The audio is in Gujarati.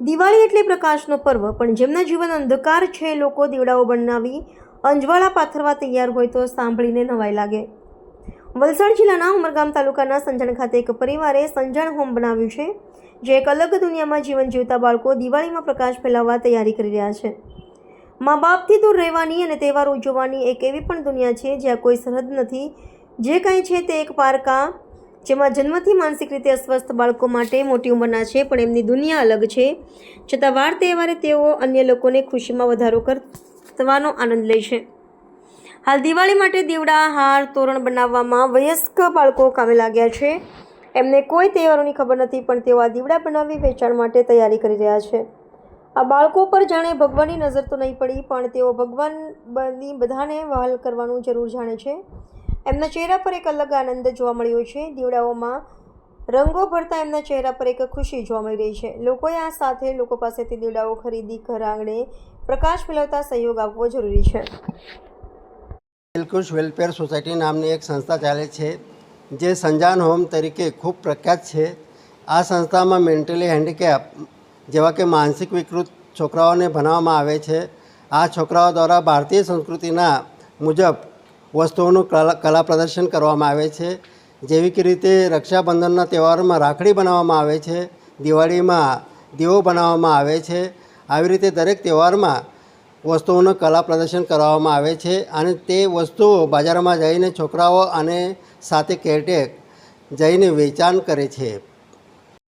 દિવાળી એટલે પ્રકાશનો પર્વ, પણ જેમના જીવન અંધકાર છે લોકો દીવડાઓ બનાવી, અંજવાળા પાથરવા તૈયાર હોય તો સાંભળીને નવાઈ લાગે. વલસાડ જિલ્લાના ઉમરગામ તાલુકાના સંજાણ ખાતે એક પરિવારે સંજાણ હોમ બનાવ્યું છે, જે એક અલગ દુનિયામાં જીવન જીવતા બાળકો દિવાળીમાં પ્રકાશ ફેલાવવા તૈયારી કરી રહ્યા છે. મા બાપથી દૂર રહેવાની અને તહેવાર ઉજવવાની એક એવી પણ દુનિયા છે જ્યાં કોઈ સરહદ નથી, જે કાંઈ છે તે એક પારકા જેમાં જન્મથી માનસિક રીતે અસ્વસ્થ બાળકો માટે મોટી ઉંમરના છે, પણ એમની દુનિયા અલગ છે. છતાં વાર તહેવારે તેઓ અન્ય લોકોને ખુશીમાં વધારો કરવાનો આનંદ લે છે. હાલ દિવાળી માટે દીવડા, હાર, તોરણ બનાવવામાં વયસ્ક બાળકો કામે લાગ્યા છે. એમને કોઈ તહેવારોની ખબર નથી, પણ તેઓ આ દીવડા બનાવી વેચાણ માટે તૈયારી કરી રહ્યા છે. આ બાળકો પર જાણે ભગવાનની નજર તો નહીં પડી, પણ તેઓ ભગવાનની બધાને વહાલ કરવાનું જરૂર જાણે છે. એમના ચહેરા પર એક અલગ આનંદ જોવા મળ્યો છે. દીવડાઓમાં રંગો ભરતા એમના ચહેરા પર એક ખુશી જોવા મળી રહી છે. લોકોએ આ સાથે લોકો પાસેથી દીવડાઓ ખરીદી, ઘર આંગણે પ્રકાશ ફેલાવતા સહયોગ આપવો જરૂરી છે. દિલકુશ વેલફેર સોસાયટી નામની એક સંસ્થા ચાલે છે, જે સંજાન હોમ તરીકે ખૂબ પ્રખ્યાત છે. આ સંસ્થામાં મેન્ટલી હેન્ડીકેપ જેવા કે માનસિક વિકૃત છોકરાઓને ભણાવવામાં આવે છે. આ છોકરાઓ દ્વારા ભારતીય સંસ્કૃતિના મુજબ વસ્તુઓનું કલા પ્રદર્શન કરવામાં આવે છે. જેવી કે રીતે રક્ષાબંધનના તહેવારોમાં રાખડી બનાવવામાં આવે છે. દિવાળીમાં દીવો બનાવવામાં આવે છે. આવી રીતે દરેક તહેવારમાં વસ્તુઓનું કલા પ્રદર્શન કરવામાં આવે છે અને તે વસ્તુઓ બજારમાં જઈને છોકરાઓ અને સાથે કેટેક જઈને વેચાણ કરે છે.